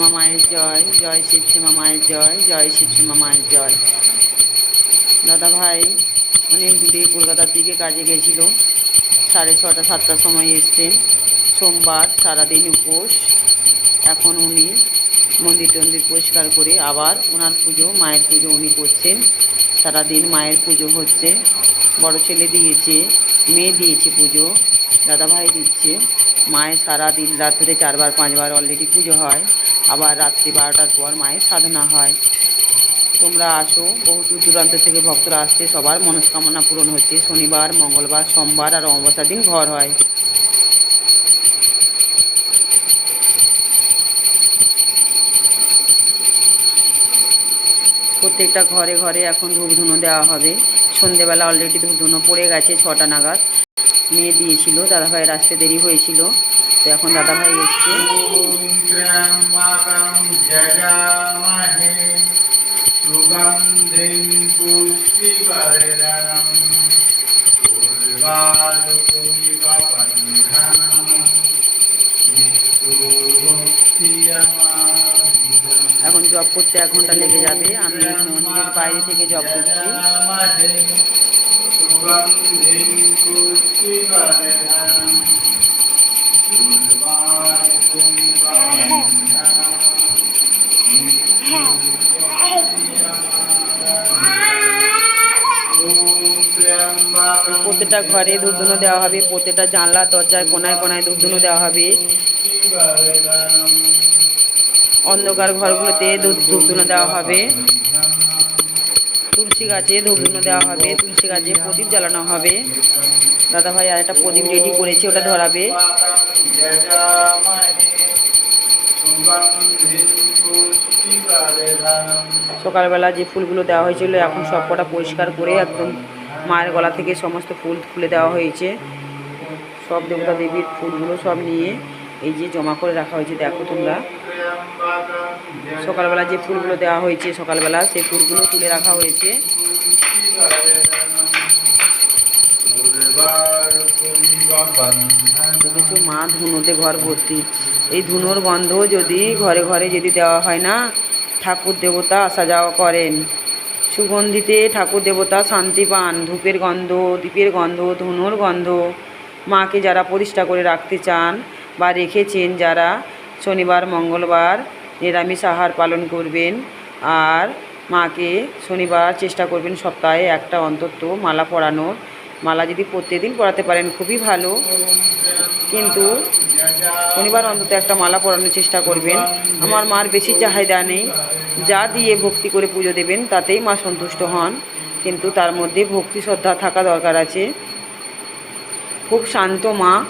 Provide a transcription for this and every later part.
শিবশ্যামা মায়ের জয় জয় শিবশ্যামা মায়ের জয় জয় শিবশ্যামা মায়ের জয়। দাদা ভাই অনেক দূরে কলকাতার দিকে কাজে গেছিল। সাড়ে ছটা, সাতটার সময় এসছেন। সোমবার সারাদিন উপোস। এখন উনি মন্দির টন্দির পরিষ্কার করে আবার ওনার পুজো, মায়ের পুজো উনি করছেন। সারাদিন মায়ের পুজো হচ্ছে। বড় ছেলে দিয়েছে, মেয়ে দিয়েছে পুজো দাদাভাই দিচ্ছে। মায়ের সারা দিন রাত ধরে চারবার, পাঁচবার অলরেডি পুজো হয়। আবার রাত্রি বারোটার পর মায়ের সাধনা হয়। তোমরা আসো, বহু দূর দূরান্ত থেকে ভক্তরা আসছে, সবার মনস্কামনা পূরণ হচ্ছে। শনিবার, মঙ্গলবার, সোমবার আর অমাবস্যার দিন ঘর হয়। প্রত্যেকটা ঘরে ঘরে এখন ধূপধুনো দেওয়া হবে। সন্ধেবেলা অলরেডি ধূপধুনো পড়ে গেছে, ছটা নাগাদ। মেয়ে দিয়েছিল, দাদাভাইয়ের আসতে দেরি হয়েছিল। তো এখন দাদাভাই এসছে সুগন্ধিং পুষ্টিবরদনম উর্বালুকুমিব বন্ধনম এখন জব করতে এক ঘন্টা লেগে যাবে আমি মন্দির বাইরে থেকে জব করছি সুগন্ধিং পুষ্টিবরদনম প্রত্যেকটা ঘরে ধূপধুনো দেওয়া হবে প্রত্যেকটা জানলা, দরজায় কোনায় কোনায় ধূপধুনো দেওয়া হবে। অন্ধকার ঘরগুলোতে ধূপধুনো দেওয়া হবে। তুলসী গাছে ধূপধুনো দেওয়া হবে, তুলসী গাছে প্রদীপ জ্বালানো হবে। দাদাভাই আর একটা প্রদীপ রেডি করেছে, ওটা ধরাবে। সকালবেলা যে ফুলগুলো দেওয়া হয়েছিল এখন সব কটা পরিষ্কার করে একদম মায়ের গলা থেকে সমস্ত ফুল খুলে দেওয়া হয়েছে। সব দেবতা দেবীর ফুলগুলো সব নিয়ে এই যে জমা করে রাখা হয়েছে দেখো তোমরা। সকালবেলা যে ফুলগুলো দেওয়া হয়েছে সকালবেলা সেই ফুলগুলো তুলে রাখা হয়েছে। মা ধুনোতে ঘর ভর্তি। এই ধুনোর গন্ধ যদি ঘরে ঘরে যদি দেওয়া হয় না, ঠাকুর দেবতা আসা যাওয়া করেন। সুগন্ধিতে ঠাকুর দেবতা শান্তি পান। ধূপের গন্ধ দ্বীপের গন্ধ, ধুনোর গন্ধ। মাকে যারা প্রতিষ্ঠা করে রাখতে চান বা রেখেছেন যারা, শনিবার, মঙ্গলবার নিরামিষ আহার পালন করবেন আর মাকে শনিবার চেষ্টা করবেন সপ্তাহে একটা অন্তত মালা পরানোর। মালা যদি প্রত্যেকদিন পরাতে পারেন, খুবই ভালো। কিন্তু শনিবার অন্তত একটা মালা পরানোর চেষ্টা করবেন। আমার মার বেশি চাহিদা নেই। যা দিয়ে ভক্তি করে পুজো দেবেন, তাতেই মা সন্তুষ্ট হন। কিন্তু তার মধ্যে ভক্তি, শ্রদ্ধা থাকা দরকার আছে। খুব শান্ত মা,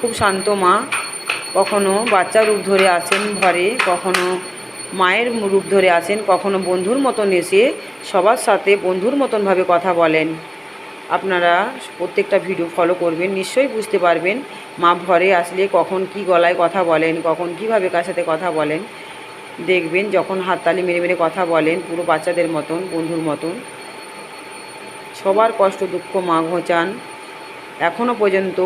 খুব শান্ত মা। কখনো বাচ্চা রূপ ধরে আসেন ঘরে, কখনো মায়ের রূপ ধরে আসেন, কখনো বন্ধুর মতন এসে সবার সাথে বন্ধুর মতনভাবে কথা বলেন। আপনারা প্রত্যেকটা ভিডিও ফলো করবেন, নিশ্চয়ই বুঝতে পারবেন মা ঘরে আসলে কখন কি গলায় কথা বলেন, কখন কীভাবে কার সাথে কথা বলেন। দেখবেন যখন হাততালি মেরে মেরে কথা বলেন, পুরো বাচ্চাদের মতন, বন্ধুর মতন। সবার কষ্ট দুঃখ মা ঘোচান। এখনও পর্যন্ত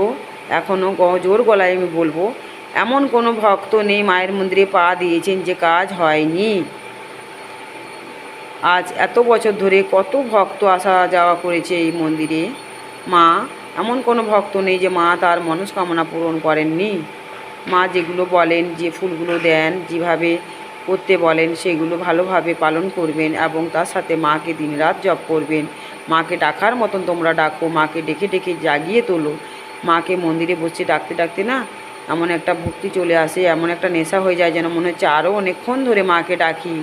এখনও জোর গলায় আমি বলব, এমন কোনো ভক্ত নেই মায়ের মন্দিরে পা দিয়েছেন যে কাজ হয়নি। আজ এত বছর ধরে কত ভক্ত আসা যাওয়া করেছে এই মন্দিরে। মা, এমন কোনো ভক্ত নেই যে মা তার মনস্কামনা পূরণ করেননি। মা যেগুলো বলেন, যে ফুলগুলো দেন, যেভাবে করতে বলেন, সেগুলো ভালোভাবে পালন করবেন এবং তার সাথে মাকে দিনরাত জপ করবেন। মাকে ডাকার মতন তোমরা ডাকো, মাকে ডেকে ডেকে জাগিয়ে তোলো। মাকে মন্দিরে বসে ডাকতে ডাকতে না এমন একটা ভক্তি চলে আসে, এমন একটা নেশা হয়ে যায় যেন মনে হচ্ছে আরও অনেকক্ষণ ধরে মাকে ডাকি।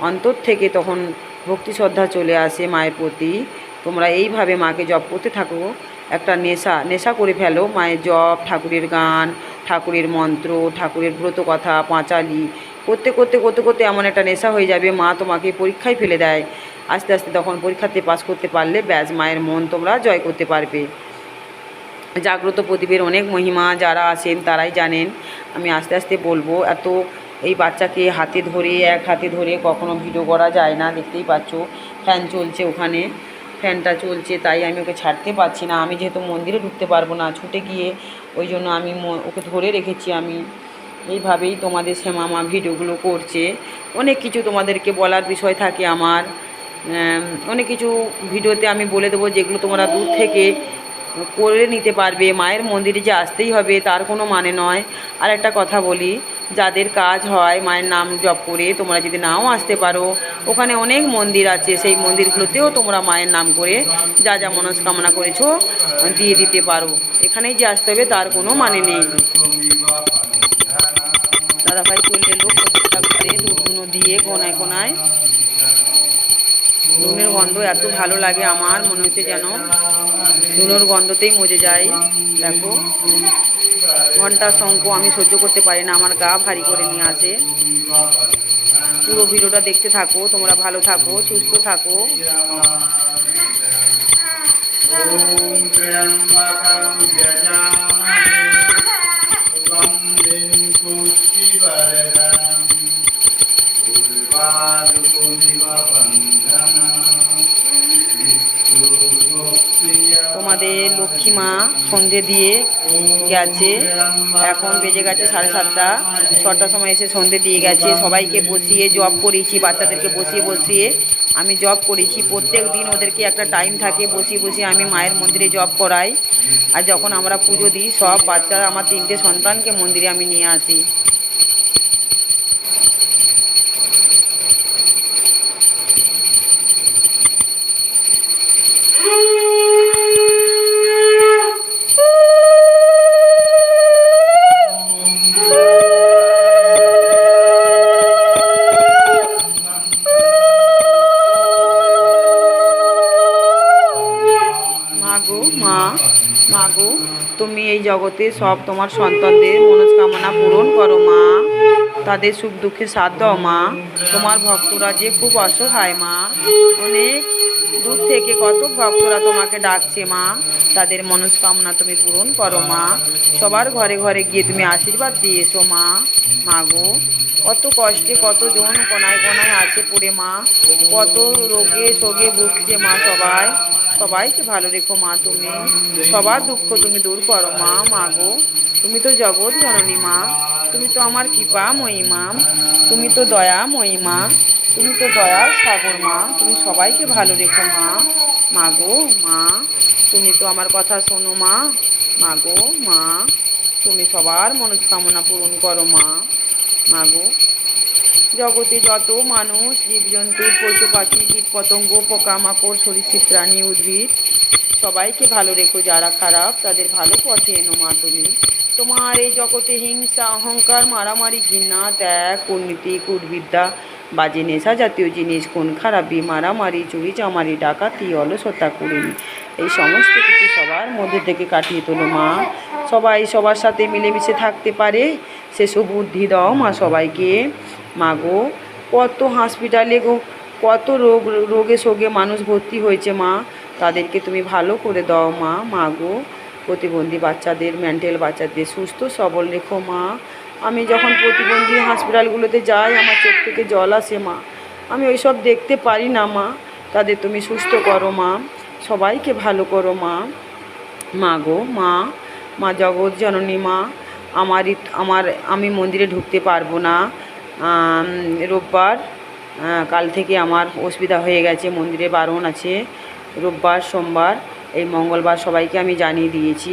অন্তর থেকে তখন ভক্তি শ্রদ্ধা চলে আসে মায়ের প্রতি। তোমরা এইভাবে মাকে জপ করতে থাকো। একটা নেশা নেশা করে ফেলো। মায়ের জপ, ঠাকুরের গান, ঠাকুরের মন্ত্র, ঠাকুরের ব্রত কথা পাঁচালি। করতে করতে করতে করতে এমন একটা নেশা হয়ে যাবে, মা তোমাকে পরীক্ষায় ফেলে দেয়। আস্তে আস্তে তখন পরীক্ষাতে পাশ করতে পারলে ব্যাস মায়ের মন তোমরা জয় করতে পারবে। জাগ্রত প্রদীপের অনেক মহিমা যারা আছেন তারাই জানেন। আমি আস্তে আস্তে বলব, এত এই বাচ্চাকে হাতে ধরে, এক হাতে ধরে কখনো ভিডিও করা যায় না, দেখতেই পাচ্ছ, ফ্যান চলছে ওখানে, ফ্যানটা চলছে, তাই আমি ওকে ছাড়তে পারছি না, আমি যেহেতু মন্দিরে ঢুকতে পারব না, ছুটে গিয়ে ওই জন্য আমি ওকে ধরে রেখেছি আমি। এইভাবেই তোমাদের শ্যামা মা ভিডিওগুলো করছে। অনেক কিছু তোমাদেরকে বলার বিষয় থাকে আমার। অনেক কিছু ভিডিওতে আমি বলে দেবো যেগুলো তোমরা দূর থেকে করে নিতে পারবে। মায়ের মন্দিরে যে আসতেই হবে, তার কোনো মানে নয়। আর একটা কথা বলি যাদের কাজ হয়, মায়ের নাম জপ করে তোমরা যদি নাও আসতে পারো। ওখানে অনেক মন্দির আছে, সেই মন্দিরগুলোতেও তোমরা মায়ের নাম করে যা যা মনস্কামনা করেছ দিয়ে দিতে পারো। এখানেই যে আসতে হবে তার কোনো মানে নেই। দাদাভাই চললে লোক প্রত্যেকটা ঘরে ধুনো দিয়ে কোনায় কোনায়। ধুনের গন্ধ এত ভালো লাগে আমার, মনে হচ্ছে যেন ধুনোর গন্ধতেই মজে যায়। দেখো। ঘণ্টা শঙ্খ আমি সহ্য করতে পারি না, আমার গা ভারী করে নিয়ে আসে। পুরো ভিডিওটা দেখতে থাকো, তোমরা ভালো থাকো, সুস্থ থাকো। ॐ আমাদের লক্ষ্মী মা সন্ধে দিয়ে গেছে। এখন বেজে গেছে সাড়ে সাতটা। ছটার সময় এসে সন্ধে দিয়ে গেছে। সবাইকে বসিয়ে জব করেছি, বাচ্চাদেরকে বসিয়ে বসিয়ে। আমি জব করেছি। প্রত্যেক দিন ওদেরকে একটা টাইম থাকে, বসিয়ে বসিয়ে আমি মায়ের মন্দিরে জব করাই। আর যখন আমরা পুজো দিই, সব বাচ্চারা, আমার তিনটে সন্তানকে মন্দিরে আমি নিয়ে আসি। তুমি এই জগতে সব তোমার সন্তানদের মনস্কামনা পূরণ করো, মা। তাদের সুখ দুঃখে সাথ দাও, মা। তোমার ভক্তরা যে খুব অসহায়, মা। অনেক দূর থেকে কত ভক্তরা তোমাকে ডাকছে, মা। তাদের মনস্কামনা তুমি পূরণ করো, মা। সবার ঘরে ঘরে গিয়ে তুমি আশীর্বাদ দিয়ে এসো, মা। মা গো। কত কষ্টে, কতজন কোনায় কোনায় আছে পড়ে মা। কত রোগে শোগে ভুগছে মা সবাই। সবাইকে ভালো রেখো মা তুমি। সবার দুঃখ তুমি দূর করো মা মা গো। তুমি তো জগৎ জননী মা। তুমি তো আমার কৃপা মহিমা। তুমি তো দয়া মহিমা। তুমি তো দয়ার সাগর মা। তুমি সবাইকে ভালো রেখো মা। মা গো, মা। তুমি তো আমার কথা শোনো মা। মা গো, মা। তুমি সবার মনস্কামনা পূরণ করো মা। মা গো জগতে যত মানুষ, জীবজন্তু পশু পাখি কীট পতঙ্গ পোকামাকড়, সরীসৃপ, প্রাণী, উদ্ভিদ, সবাইকে ভালো রেখো। যারা খারাপ, তাদের ভালো পথে এনো মা তুমি। তোমার এই জগতে হিংসা, অহংকার, মারামারি, ঘৃণা, ত্যাগ কূটনীতি কূটবিদ্যা বাজে নেশা জাতীয় জিনিস কোন খারাপি, মারামারি, চুরি, চামারি, ডাকাতি, অলসতা কুড়িনি এই সমস্ত কিছু সবার মধ্যে থেকে কাটিয়ে তোলো মা। সবাই সবার সাথে মিলেমিশে থাকতে পারে। সে বুদ্ধি দাও মা সবাইকে। মা গো, কত হসপিটালে গো, কত রোগ, রোগে শোগে মানুষ ভর্তি হয়েছে মা। তাদেরকে তুমি ভালো করে দাও মা। মা গো, প্রতিবন্ধী বাচ্চাদের মেন্টাল বাচ্চাদের সুস্থ সবল রেখো মা। আমি যখন প্রতিবন্ধী হসপিটালগুলোতে যাই, আমার চোখ থেকে জল আসে মা। আমি ওইসব দেখতে পারি না মা। তাদের তুমি সুস্থ করো মা। সবাইকে ভালো করো মা। মা গো, মা মা জগৎ জননী মা, আমারই আমার, আমি মন্দিরে ঢুকতে পারব না। রোববার কাল থেকে আমার অসুবিধা হয়ে গেছে, মন্দিরে বারণ আছে। রোববার, সোমবার, এই মঙ্গলবার সবাইকে আমি জানিয়ে দিয়েছি,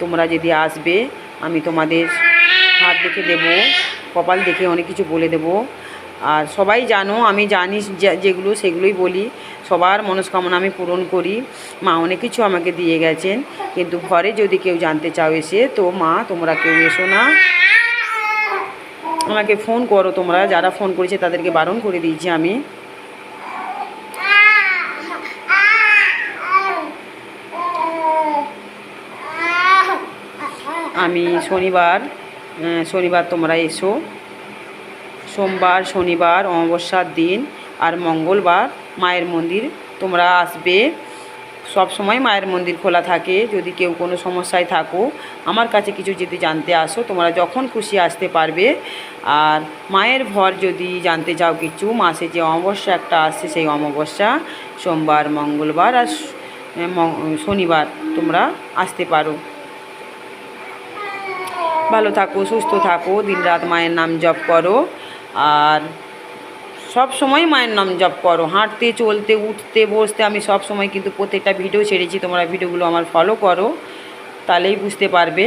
তোমরা যদি আসবে, আমি তোমাদের হাত দেখে দেব, কপাল দেখে অনেক কিছু বলে দেব। আর সবাই জানো, আমি জানি যেগুলো, সেগুলোই বলি। সবার মনস্কামনা আমি পূরণ করি। মা অনেক কিছু আমাকে দিয়ে গেছেন। কিন্তু ঘরে যদি কেউ জানতে চাও এসে, তো মা, তোমরা কেউ এসো না। আমাকে ফোন করো তোমরা। যারা ফোন করেছে তাদেরকে বারণ করে দিয়েছি আমি। আমি শনিবার শনিবার তোমরা এসো। সোমবার, শনিবার, অমাবস্যার দিন আর মঙ্গলবার মায়ের মন্দির, তোমরা আসবে। সব সময় মায়ের মন্দির খোলা থাকে। যদি কেউ কোনো সমস্যায় থাকো, আমার কাছে কিছু যদি জানতে আসো, তোমরা যখন খুশি আসতে পারবে। আর মায়ের ভর যদি জানতে চাও কিছু, মাসে যে অমাবস্যা একটা আসছে, সেই অমাবস্যা, সোমবার, মঙ্গলবার আর শনিবার তোমরা আসতে পারো। ভালো থাকো, সুস্থ থাকো, দিনরাত মায়ের নাম জপ করো। আর সব সময় মায়ের নাম জপ করো। হাঁটতে, চলতে, উঠতে, বসতে আমি সব সময় কিন্তু প্রত্যেকটা ভিডিও ছেড়েছি, তোমরা ভিডিওগুলো আমার ফলো করো, তাহলেই বুঝতে পারবে।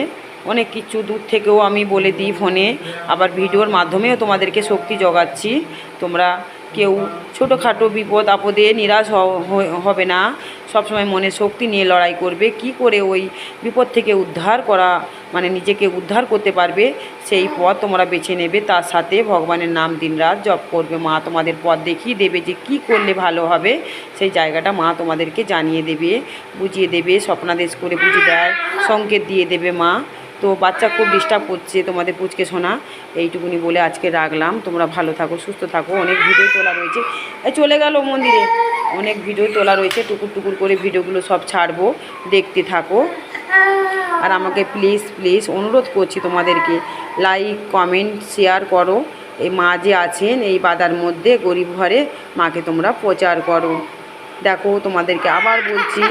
অনেক কিছু দূর থেকেও আমি বলে দিই ফোনে আবার ভিডিওর মাধ্যমেও তোমাদেরকে শক্তি জোগাচ্ছি। তোমরা কেউ ছোটোখাটো বিপদ, আপদে নিরাশ হবে না। সবসময় মনে শক্তি নিয়ে লড়াই করবে। কি করে ওই বিপদ থেকে উদ্ধার করা মানে নিজেকে উদ্ধার করতে পারবে, সেই পথ তোমরা বেছে নেবে। তার সাথে ভগবানের নাম দিনরাত জপ করবে। মা তোমাদের পথ দেখিয়ে দেবে যে কি করলে ভালো হবে। সেই জায়গাটা মা তোমাদেরকে জানিয়ে দেবে, বুঝিয়ে দেবে, স্বপ্নাদেশ করে বুঝিয়ে দেয়, সংকেত দিয়ে দেবে মা। তো বাচ্চা খুব ডিস্টার্ব করছে তোমাদের পুচকে শোনা এইটুকুনি বলে আজকে রাখলাম। তোমরা ভালো থাকো, সুস্থ থাকো। অনেক ভিডিও তোলা রয়েছে। চলে গেল মন্দিরে। অনেক ভিডিও তোলা রয়েছে। টুকুর টুকুর করে ভিডিওগুলো সব ছাড়বো। দেখতে থাকো। আর আমাকে প্লিজ প্লিজ অনুরোধ করছি তোমাদেরকে লাইক কমেন্ট শেয়ার করো। এই মা যে আছেন এই বাদার মধ্যে গরিব ঘরে মাকে তোমরা প্রচার করো। দেখো তোমাদেরকে আবার বলছি,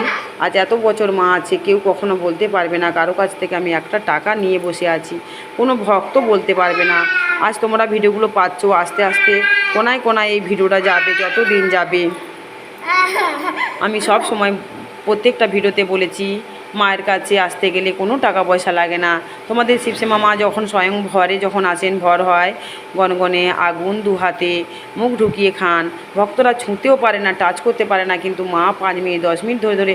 আজ এত বছর মা আছে, কেউ কখনো বলতে পারবে না কারও কাছ থেকে আমি একটা টাকা নিয়ে বসে আছি। কোনো ভক্ত বলতে পারবে না। আজ তোমরা ভিডিওগুলো পাচ্ছ, আস্তে আস্তে কোনায় কোনায় এই ভিডিওটা যাবে যত দিন যাবে। আমি সব সময় প্রত্যেকটা ভিডিওতে বলেছি, মায়ের কাছে আসতে গেলে কোনো টাকা পয়সা লাগে না। তোমাদের শিবসেমা মা যখন স্বয়ং ভরে যখন আসেন, ভর হয়, গনগনে আগুন দু হাতে মুখ ঢুকিয়ে খান। ভক্তরা ছুঁতেও পারে না, টাচ করতে পারে না, কিন্তু মা পাঁচ মিনিট, দশ মিনিট ধরে ধরে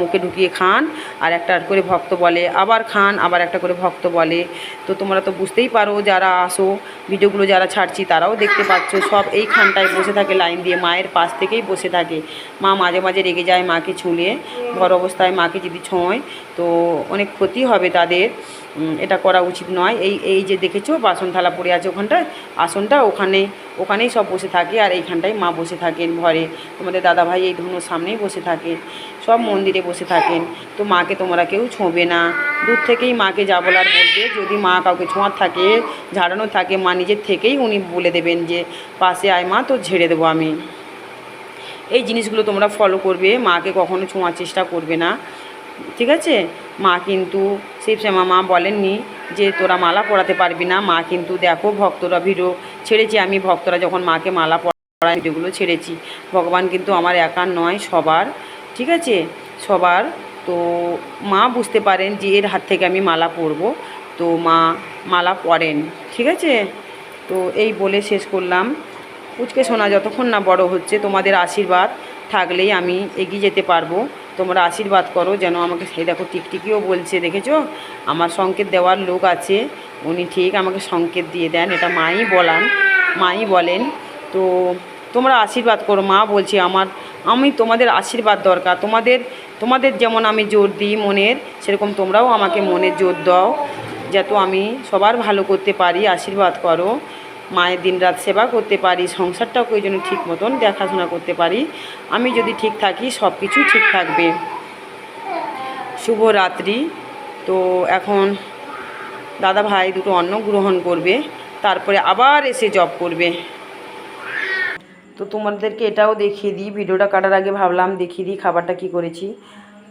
মুখে ঢুকিয়ে খান আর একটা করে ভক্ত বলে, আবার খান, আবার একটা করে ভক্ত বলে। তো তোমরা তো বুঝতেই পারো, যারা আসো, ভিডিওগুলো যারা ছাড়ছি তারাও দেখতে পাচ্ছ, সব এইখানটায় বসে থাকে, লাইন দিয়ে মায়ের পাশ থেকেই বসে থাকে। মা মাঝে মাঝে রেগে যায় মাকে ছুঁলে ঘর অবস্থায় মাকে যদি ছোঁয়, তো অনেক ক্ষতি হবে তাদের। এটা করা উচিত নয়। এই এই যে দেখেছ, বাসন থালা পড়ে আছে ওখানটায় আসনটা ওখানে, ওখানেই সব বসে থাকে আর এইখানটায় মা বসে থাকেন ঘরে। তোমাদের দাদাভাই এই ধনুর সামনেই বসে থাকেন, সব মন্দিরে বসে থাকেন। তো মাকে তোমরা কেউ ছোঁবে না। দূর থেকেই মাকে যা বলার বলবে। যদি মা কাউকে ছোঁয়ার থাকে ঝাড়ানো থাকে, মা নিজের থেকেই উনি বলে দেবেন যে, পাশে আয় মা, তো ঝেড়ে দেবো আমি। এই জিনিসগুলো তোমরা ফলো করবে। মাকে কখনো ছোঁয়ার চেষ্টা করবে না। ঠিক আছে? মা কিন্তু শিবশ্যামা মা বলেননি যে তোরা মালা পড়াতে পারবি না। মা কিন্তু দেখো ভক্তরা ভিডিও ছেড়েছি আমি। ভক্তরা যখন মাকে মালা পরা ভিডিওগুলো ছেড়েছি। ভগবান কিন্তু আমার একার নয়, সবার। ঠিক আছে? সবার। তো মা বুঝতে পারেন যে এর হাত থেকে আমি মালা পরবো। তো মা মালা পরেন। ঠিক আছে? তো এই বলে শেষ করলাম। পুচকে সোনা, যতক্ষণ না বড় হচ্ছে তোমাদের আশীর্বাদ থাকলেই আমি এগিয়ে যেতে পারব। তোমরা আশীর্বাদ করো যেন আমাকে সেই দেখো টিকটিকিও বলছে, দেখেছ? আমার সংকেত দেওয়ার লোক আছে, উনি ঠিক আমাকে সংকেত দিয়ে দেন, এটা মাই বলান, মাই বলেন। তো তোমরা আশীর্বাদ করো, মা বলছি আমার, আমি তোমাদের আশীর্বাদ দরকার, তোমাদের তোমাদের যেমন আমি জোর দিই মনের, সেরকম তোমরাও আমাকে মনের জোর দাও, যাতে আমি সবার ভালো করতে পারি, আশীর্বাদ করো। মায়ের দিনরাত সেবা করতে পারি, সংসারটাও ওই জন্য ঠিক মতন দেখাশোনা করতে পারি, আমি যদি ঠিক থাকি সব কিছুই ঠিক থাকবে। শুভ রাত্রি তো এখন দাদা ভাই দুটো অন্ন গ্রহণ করবে, তারপরে আবার এসে জব করবে। তো তোমাদেরকে এটাও দেখিয়ে দিই, ভিডিওটা কাটার আগে ভাবলাম দেখিয়ে দিই খাবারটা কি করেছি।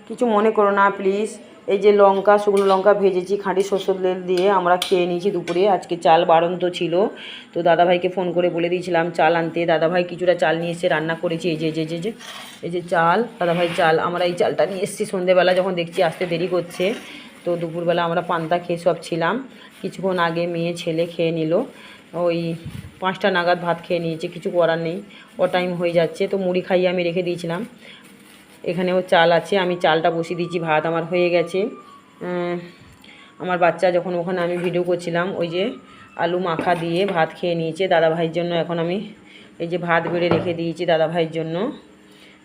কিছু মনে করো না প্লিজ এই যে লঙ্কা, শুকনো লঙ্কা ভেজেছি, খাঁটি সরষের তেল দিয়ে আমরা খেয়ে নিয়েছি দুপুরে। আজকে চাল বাড়ন্ত ছিল। তো দাদাভাইকে ফোন করে বলে দিয়েছিলাম, চাল আনতে। দাদাভাই কিছুটা চাল নিয়ে এসে রান্না করেছি। এই যে যে, এই যে এই যে চাল, দাদাভাই চাল। আমরা এই চালটা নিয়ে এসেছি সন্ধেবেলা যখন দেখছি আসতে দেরি করছে। তো দুপুরবেলা আমরা পান্তা খেয়ে সব ছিলাম। কিছুক্ষণ আগে মেয়ে, ছেলে খেয়ে নিল। ওই পাঁচটা নাগাদ ভাত খেয়ে নিয়েছে, কিছু করার নেই। ও টাইম হয়ে যাচ্ছে। তো মুড়ি খাইয়ে আমি রেখে দিয়েছিলাম। এখানেও চাল আছে, আমি চালটা বসিয়ে দিয়েছি, ভাত আমার হয়ে গেছে। আমার বাচ্চা যখন ওখানে আমি ভিডিও করছিলাম, ওই যে আলু মাখা দিয়ে ভাত খেয়ে নিয়েছে দাদা ভাইয়ের জন্য, এখন আমি এই যে ভাত বেড়ে রেখে দিয়েছি দাদা ভাইয়ের জন্য।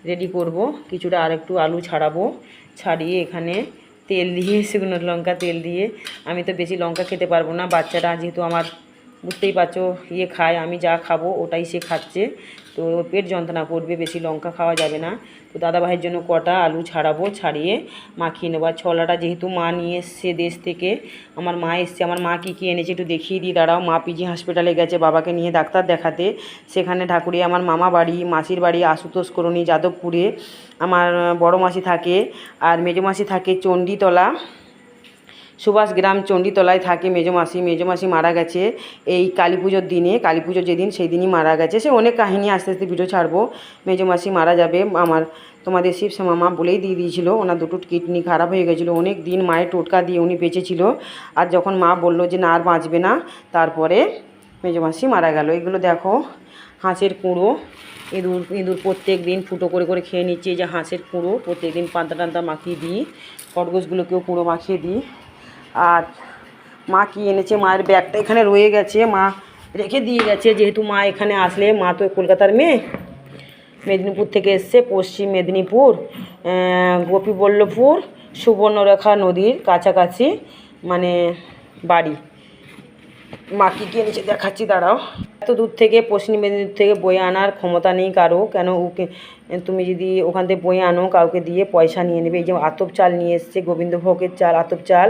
রেডি করব, কিছুটা আর একটু আলু ছাড়াবো, ছাড়িয়ে এখানে তেল দিয়ে, শুকনো লঙ্কা তেল দিয়ে, আমি তো বেশি লঙ্কা খেতে পারব না, বাচ্চাটা যেহেতু আমার বুঝতেই পারছ ইয়ে খায়, আমি যা খাব ওটাই সে খাচ্ছে। তো পেট যন্ত্রণা করবে, বেশি লঙ্কা খাওয়া যাবে না। তো দাদা ভাইয়ের জন্য কটা আলু ছাড়াবো, ছাড়িয়ে মাখিয়ে নেব। আর ছলাটা যেহেতু মা নিয়ে এসছে দেশ থেকে, আমার মা এসছে, আমার মা কী কী এনেছে একটু দেখিয়ে দিই, দাঁড়াও। মা পিজি হসপিটালে গেছে, বাবাকে নিয়ে ডাক্তার দেখাতে। সেখানে ঠাকুরে আমার মামা বাড়ি, মাসির বাড়ি, আশুতোষ করণী যাদবপুরে। আমার বড় মাসি থাকে, আর মেজো মাসি থাকে চণ্ডীতলা। সুভাষ গ্রাম চণ্ডীতলায় থাকে মেজো মাসি। মেজো মারা গেছে এই কালী পুজোর দিনে। কালী পুজো যেদিন সেই দিনই মারা গেছে। সে অনেক কাহিনী আস্তে আস্তে ভিডিও ছাড়বো। মেজো মাসি মারা যাবে। আমার, তোমাদের শিবসে মামা বলেই দিয়ে দিয়েছিল। ওনার দুটো কিডনি খারাপ হয়ে গেছিল। অনেক দিন মায়ের টোটকা দিয়ে উনি বেঁচেছিল। আর যখন মা বলল যে না, আর বাঁচবে না, তারপরে মেজো মাসি মারা গেল। এগুলো দেখো, হাঁসের কুঁড়ো। ইঁদুর ইঁদুর প্রত্যেক দিন ফুটো করে করে খেয়ে নিচ্ছে। যে হাঁসের কুঁড়ো, প্রত্যেক দিন পান্তা টান্তা মাখিয়ে দিই। খরগোশগুলোকেও কুঁড়ো মাখিয়ে দিই। আর মা কি এনেছে? মায়ের ব্যাগটা এখানে রয়ে গেছে। মা রেখে দিয়ে গেছে। যেহেতু মা এখানে আসলে, মা তো কলকাতার মেয়ে। মেদিনীপুর থেকে এসছে, পশ্চিম মেদিনীপুর গোপীবল্লভপুর, সুবর্ণরেখা নদীর কাছাকাছি মানে বাড়ি। মা কী কী এনেছে দেখাচ্ছি, দাঁড়াও। এত দূর থেকে পশ্চিম মেদিনীপুর থেকে বয়ে আনার ক্ষমতা নেই কারও, কেন ওকে, তুমি যদি ওখান থেকে বয়ে আনো, কাউকে দিয়ে পয়সা নিয়ে নেবে। এই যে আতপ চাল নিয়ে এসছে, গোবিন্দভোগের চাল, আতপ চাল,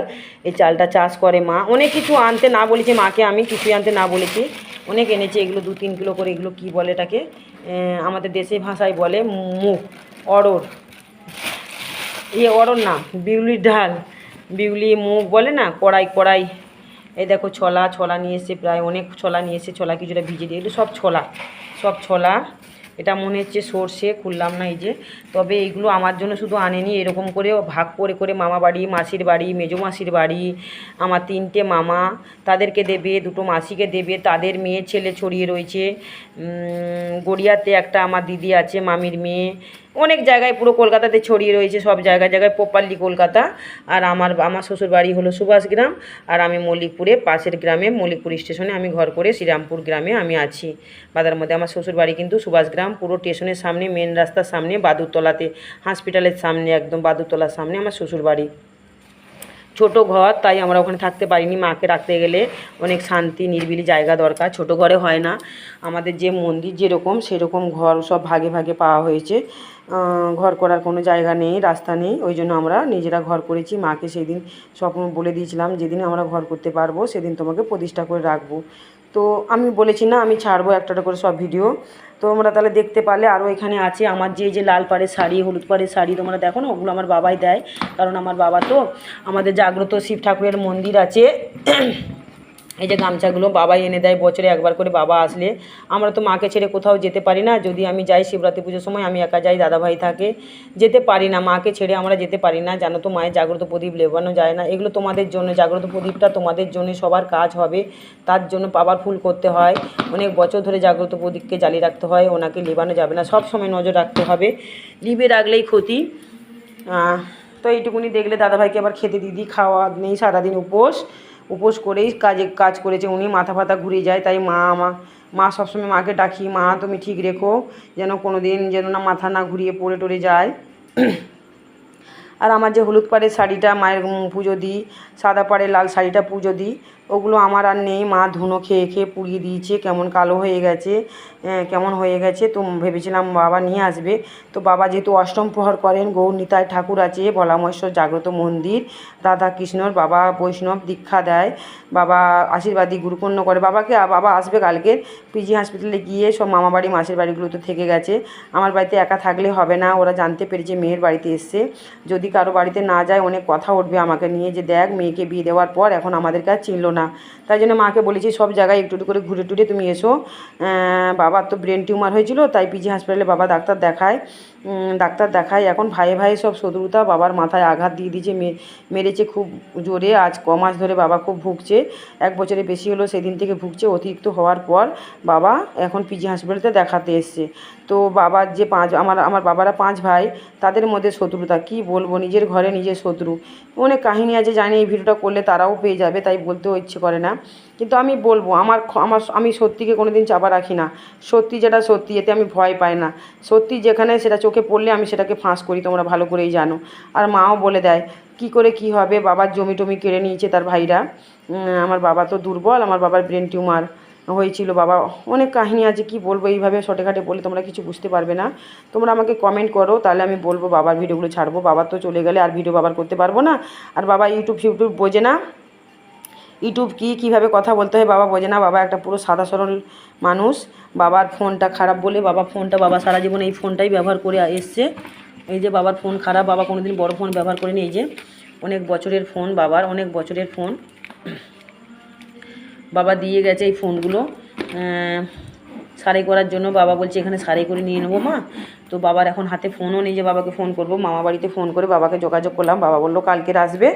এই চালটা চাষ করে মা। অনেক কিছু আনতে না বলেছি মাকে আমি, কিছুই আনতে না বলেছি। অনেক এনেছে, এগুলো দু তিন কিলো করে, এগুলো কী বলে এটাকে? আমাদের দেশে ভাষায় বলে মুখ অড়র ইয়ে অরণ না বিউলির ডাল, বিউলি মুগ বলে না, কড়াই কড়াই। এই দেখো ছোলা ছোলা নিয়ে এসে প্রায় অনেক ছোলা নিয়ে এসে ছোলা কিছুটা ভিজে দিয়ে, এগুলো সব ছোলা সব ছোলা। এটা মনে হচ্ছে সর্ষে, খুললাম না এই যে। তবে এইগুলো আমার জন্য শুধু আনেনি, এরকম করে ভাগ করে করে মামা বাড়ি, মাসির বাড়ি, মেজো মাসির বাড়ি, আমার তিনটে মামা তাদেরকে দেবে, দুটো মাসিকে দেবে, তাদের মেয়ে ছেলে ছড়িয়ে রয়েছে। গড়িয়াতে একটা আমার দিদি আছে, মামির মেয়ে। অনেক জায়গায় পুরো কলকাতাতে ছড়িয়ে রয়েছে, সব জায়গায় জায়গায় প্রপারলি কলকাতা। আর আমার আমার শ্বশুর বাড়ি হলো সুভাষগ্রাম আর আমি মল্লিকপুরে, পাশের গ্রামে, মল্লিকপুর স্টেশনে আমি ঘর করে শ্রীরামপুর গ্রামে আমি আছি। বাদার মধ্যে আমার শ্বশুর বাড়ি কিন্তু সুভাষগ্রাম পুরো স্টেশনের সামনে মেন রাস্তার সামনে, বাদুরতলাতে হসপিটালের সামনে, একদম বাদুরতলার সামনে আমার শ্বশুর বাড়ি। ছোট ঘর, তাই আমরা ওখানে থাকতে পারিনি। মাকে রাখতে গেলে অনেক শান্তি, নিরিবিলি জায়গা দরকার। ছোট ঘরে হয় না। আমাদের যে মন্দির যেরকম, সেরকম ঘর সব ভাগে ভাগে পাওয়া হয়েছে। ঘর করার কোনো জায়গা নেই, রাস্তা নেই। ওই জন্য আমরা নিজেরা ঘর করেছি। মাকে সেই দিন স্বপ্ন বলে দিয়েছিলাম, যেদিন আমরা ঘর করতে পারব, সেদিন তোমাকে প্রতিষ্ঠা করে রাখব। তো আমি বলেছি, না, আমি ছাড়বো একটা করে সব ভিডিও। তো তোমরা তাহলে দেখতে পারলে আরও এখানে আছে আমার যে যে লাল পাড়ের শাড়ি, হলুদ পাড়ের শাড়ি তোমরা দেখো না, ওগুলো আমার বাবাই দেয়। কারণ আমার বাবা তো আমাদের জাগ্রত শিব ঠাকুরের মন্দির আছে। এই যে গামছাগুলো বাবাই এনে দেয়, বছরে একবার করে বাবা আসলে। আমরা তো মাকে ছেড়ে কোথাও যেতে পারি না। যদি আমি যাই শিবরাত্রি পুজোর সময়, আমি একা যাই, দাদাভাই থাকে, যেতে পারি না। মাকে ছেড়ে আমরা যেতে পারি না। জানো তো মায়ের জাগ্রত প্রদীপ লেবানো যায় না। এগুলো তোমাদের জন্য, জাগ্রত প্রদীপটা তোমাদের জন্য সবার কাজ হবে। তার জন্য পাওয়ারফুল করতে হয়। অনেক বছর ধরে জাগ্রত প্রদীপকে জ্বালিয়ে রাখতে হয়। ওনাকে লেবানো যাবে না। সব সময় নজর রাখতে হবে। লিবে রাখলেই ক্ষতি। তো এইটুকুনি দেখলে দাদাভাইকে আবার খেতে দিদি, খাওয়া নেই, সারাদিন উপোস। উপোস করেই কাজে, কাজ করেছে। উনি মাথা ফাথা ঘুরে যায়, তাই মা আমা মা সবসময় মাকে ডাকি, মা তুমি ঠিক রেখো, যেন কোনো দিন যেন না মাথা না ঘুরিয়ে পড়ে টরে যায়। আর আমার যে হলুদ পাড়ের শাড়িটা, মায়ের পুজো দিই, সাদা পাড়ের লাল শাড়িটা পুজো দিই ওগুলো আমার আর নেই। মা ধুনো খেয়ে খেয়ে পুড়িয়ে দিয়েছে। কেমন কালো হয়ে গেছে কেমন হয়ে গেছে তো ভেবেছিলাম বাবা নিয়ে আসবে। তো বাবা যেহেতু অষ্টম প্রহর করেন গৌর নিতাই ঠাকুর আছে ভোলামহেশ্বর জাগ্রত মন্দির, রাধা কৃষ্ণর বাবা বৈষ্ণব দীক্ষা দেয়, বাবা আশীর্বাদী গুরুপূর্ণ করে। বাবাকে বাবা আসবে কালকে পিজি হসপিটালে গিয়ে সব মামা বাড়ি বাড়িগুলো তো থেকে গেছে। আমার বাড়িতে একা থাকলে হবে না, ওরা জানতে পেরেছে মেয়ের বাড়িতে এসছে। যদি কারও বাড়িতে না যায়, অনেক কথা উঠবে আমাকে নিয়ে যে, দেখ, মেয়েকে বিয়ে দেওয়ার পর এখন আমাদের কাছে চিনলো না। তাই জন্য মাকে বলেছি, সব জায়গায় একটু একটু করে ঘুরে টুরে তুমি এসো। বাবার তো ব্রেন টিউমার হয়েছিল, তাই পিজি হাসপাতালে বাবা ডাক্তার দেখায়। ডাক্তার দেখায়। এখন ভাইয়ে ভাইয়ে সব শত্রুতা বাবার মাথায় আঘাত দিয়ে দিয়েছে মেরেছে খুব জোরে। আজ ক মাস ধরে বাবা খুব ভুগছে। এক বছরে বেশি হলো সেদিন থেকে ভুগছে। অতিরিক্ত হওয়ার পর বাবা এখন পিজি হাসপাতালে দেখাতে এসছে। তো বাবার যে পাঁচ, আমার আমার বাবারা পাঁচ ভাই, তাদের মধ্যে শত্রুতা। কি বলব? নিজের ঘরে নিজের শত্রু। অনেক কাহিনী আছে, জানি এই ভিডিওটা করলে তারাও পেয়ে যাবে, তাই বলতেও ইচ্ছে করে না। কিন্তু আমি বলব, আমার আমার আমি সত্যিকে কোনো দিন চাপা রাখি না। সত্যি যেটা সত্যি, এতে আমি ভয় পাই না। সত্যি যেখানে সেটা চোখে পড়লে আমি সেটাকে ফাঁস করি, তোমরা ভালো করেই জানো। আর মাও বলে দেয়, কি করে কি হবে? বাবার জমি টমি কেড়ে নিয়েছে তার ভাইরা। আমার বাবা তো দুর্বল, আমার বাবার ব্রেন টিউমার হয়েছিল। বাবা, অনেক কাহিনী আছে, কি বলব এইভাবে শর্টকাটে বলে তোমরা কিছু বুঝতে পারবে না। তোমরা আমাকে কমেন্ট করো, তাহলে আমি বলব বাবার ভিডিওগুলো ছাড়বো। বাবা তো চলে গেলে আর ভিডিও বাবার করতে পারব না। আর বাবা ইউটিউব ফিউটিউব বোঝে না। ইউটিউব কী, কীভাবে কথা বলতে হয়, বাবা বোঝে না। বাবা একটা পুরো সাদা সরল মানুষ। বাবার ফোনটা খারাপ বলে বাবা ফোনটা, বাবা সারা জীবন এই ফোনটাই ব্যবহার করে এসছে। এই যে বাবার ফোন খারাপ, বাবা কোনোদিন বড় ফোন ব্যবহার করেনি। এই যে অনেক বছরের ফোন, বাবার অনেক বছরের ফোন। বাবা দিয়ে গেছে এই ফোনগুলো। সারাই করার জন্য বাবা বলছে, এখানে সারাই করে নিয়ে নেব মা। তো বাবার এখন হাতে ফোনও নেই যে বাবাকে ফোন করব। মামা বাড়িতে ফোন করে বাবাকে যোগাযোগ করলাম। বাবা বলল কালকের আসবে,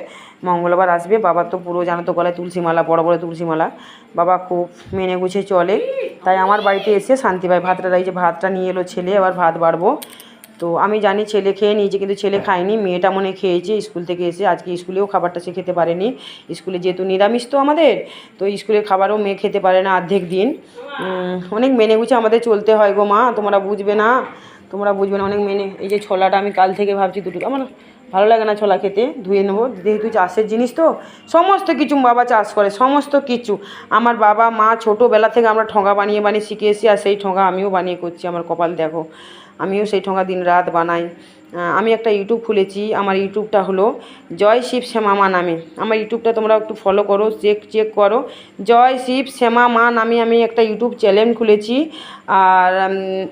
মঙ্গলবার আসবে। বাবার তো পুরো জানো তো গলায় তুলসীমালা, বড় বড় তুলসীমালা। বাবা খুব মেনে গুছে চলে। তাই আমার বাড়িতে এসে শান্তি পায়। ভাতটা এই যে ভাতটা নিয়ে এলো ছেলে আবার ভাত বাড়বো। তো আমি জানি ছেলে খেয়ে নিয়েছে কিন্তু ছেলে খায়নি মেয়েটা মনে খেয়েছে স্কুল থেকে এসে আজকে স্কুলেও খাবারটা সে খেতে পারেনি। স্কুলে যেহেতু নিরামিষ তো আমাদের তো স্কুলের খাবারও মেয়ে খেতে পারে না অর্ধেক দিন। অনেক মেনে গুছে আমাদের চলতে হয় গো মা তোমরা বুঝবে না তোমরা বুঝবে না অনেক মেনে এই যে ছোলাটা আমি কাল থেকে ভাবছি দুটো আমার ভালো লাগে না ছোলা খেতে ধুয়ে নেব যেহেতু চাষের জিনিস তো সমস্ত কিছু বাবা চাষ করে সমস্ত কিছু। আমার বাবা মা ছোটোবেলা থেকে আমরা ঠোঙা বানিয়ে বানিয়ে শিখে এসেছি আর সেই ঠোঙা আমিও বানিয়ে করছি আমার কপাল দেখো। আমিও সেই ঠোঙা দিন রাত বানাই। আমি একটা ইউটিউব খুলেছি, আমার ইউটিউবটা হলো জয় শিব শ্যামা মা নামে। আমার ইউটিউবটা তোমরা একটু ফলো করো চেক চেক করো। জয় শিব শ্যামা মা নামে আমি একটা ইউটিউব চ্যানেল খুলেছি, আর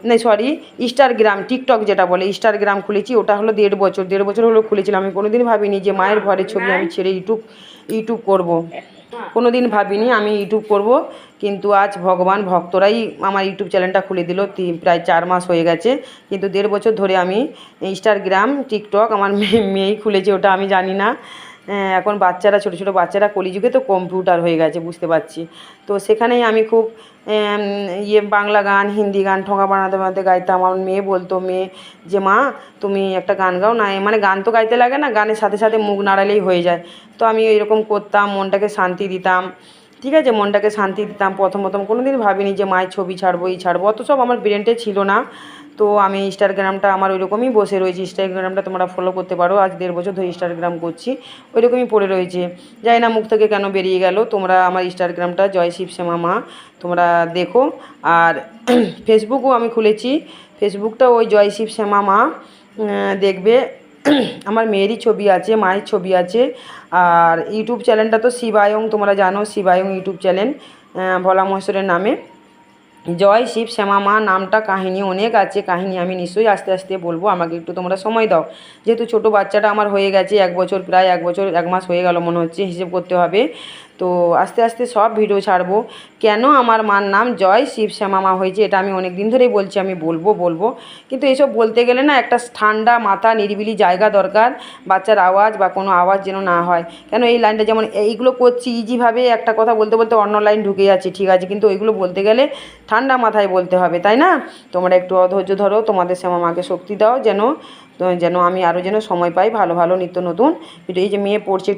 না সরি ইনস্টাগ্রাম টিকটক যেটা বলে ইনস্টাগ্রাম খুলেছি, ওটা হলো দেড় বছর। দেড় বছর হলো খুলেছিলাম, আমি কোনোদিন ভাবিনি যে মায়ের ঘরের ছবি আমি ছেড়ে ইউটিউব ইউটিউব করব। কোনো দিন ভাবিনি আমি ইউটিউব করব। কিন্তু আজ ভগবান ভক্তরাই আমার ইউটিউব চ্যানেলটা খুলে দিল প্রায় চার মাস হয়ে গেছে। কিন্তু দেড় বছর ধরে আমি ইনস্টাগ্রাম, টিকটক আমার মেয়ে মেয়েই খুলেছে ওটা আমি জানি না। এখন বাচ্চারা, ছোটো ছোটো বাচ্চারা কলিযুগে তো কম্পিউটার হয়ে গেছে, বুঝতে পারছি। তো সেখানেই আমি খুব ইয়ে বাংলা গান, হিন্দি গান, ঠোঙা বানাতে বানাতে গাইতাম। আমার মেয়ে বলতো, মেয়ে, যে মা, তুমি একটা গান গাও। না মানে গান তো গাইতে লাগে না, গানের সাথে সাথে মুখ নাড়ালেই হয়ে যায়। তো আমি এরকম করতাম, মনটাকে শান্তি দিতাম। ঠিক আছে, মনটাকে শান্তি দিতাম, প্রথম প্রথম। কোনো দিন ভাবিনি যে মায়ের ছবি ছাড়বো, এই ছাড়বো। অত সব আমার ব্রেনটে ছিল না। তো আমি ইনস্টাগ্রামটা আমার ওই রকমই বসে রয়েছে। ইনস্টাগ্রামটা তোমরা ফলো করতে পারো। আজ দেড় বছর ধরে ইনস্টাগ্রাম করছি। ওই রকমই পড়ে রয়েছে। জানি না মুখ থেকে কেন বেরিয়ে গেল। তোমরা আমার ইনস্টাগ্রামটা জয় শিব শ্যামা মা, তোমরা দেখো। আর ফেসবুকও আমি খুলেছি। ফেসবুকটা ওই জয় শিব শ্যামা মা দেখবে। আমার মেয়েরই ছবি আছে, মায়ের ছবি আছে। আর ইউটিউব চ্যানেলটা তো শিবায়ং, তোমরা জানো শিবায়ং ইউটিউব চ্যানেল ভোলা মহেশ্বরের নামে। জয় শিব শ্যামা মা, নামটা কাহিনী অনেক আছে, কাহিনী আমি নিশ্চয়ই আস্তে আস্তে বলব, আমাকে একটু তোমরা সময় দাও। যেহেতু ছোট বাচ্চাটা আমার হয়ে গেছে, এক বছর, প্রায় এক বছর, এক মাস হয়ে গেল মনে হচ্ছে হিসেব করতে হবে। তো আস্তে আস্তে সব ভিডিও ছাড়বো। কেন আমার মার নাম জয় শিব শ্যামা মা হয়েছে এটা আমি অনেক দিন ধরেই বলছি, আমি বলব বলব। কিন্তু এসব বলতে গেলে না একটা ঠান্ডা মাথা, নিরিবিলি জায়গা দরকার, বাচ্চার আওয়াজ বা কোনো আওয়াজ যেন না হয়। কেন এই লাইনটা যেমন এইগুলো করছি ইজিভাবে একটা কথা বলতে বলতে অন্য লাইন ঢুকে যাচ্ছে, ঠিক আছে। কিন্তু ওইগুলো বলতে গেলে ঠান্ডা মাথায় বলতে হবে, তাই না? তোমরা একটু অধৈর্য ধরো, তোমাদের শ্যামা মাকে শক্তি দাও যেন যেন আমি আরও যেন সময় পাই, ভালো ভালো নিত্য নতুন। এই যে মেয়ে পড়ছে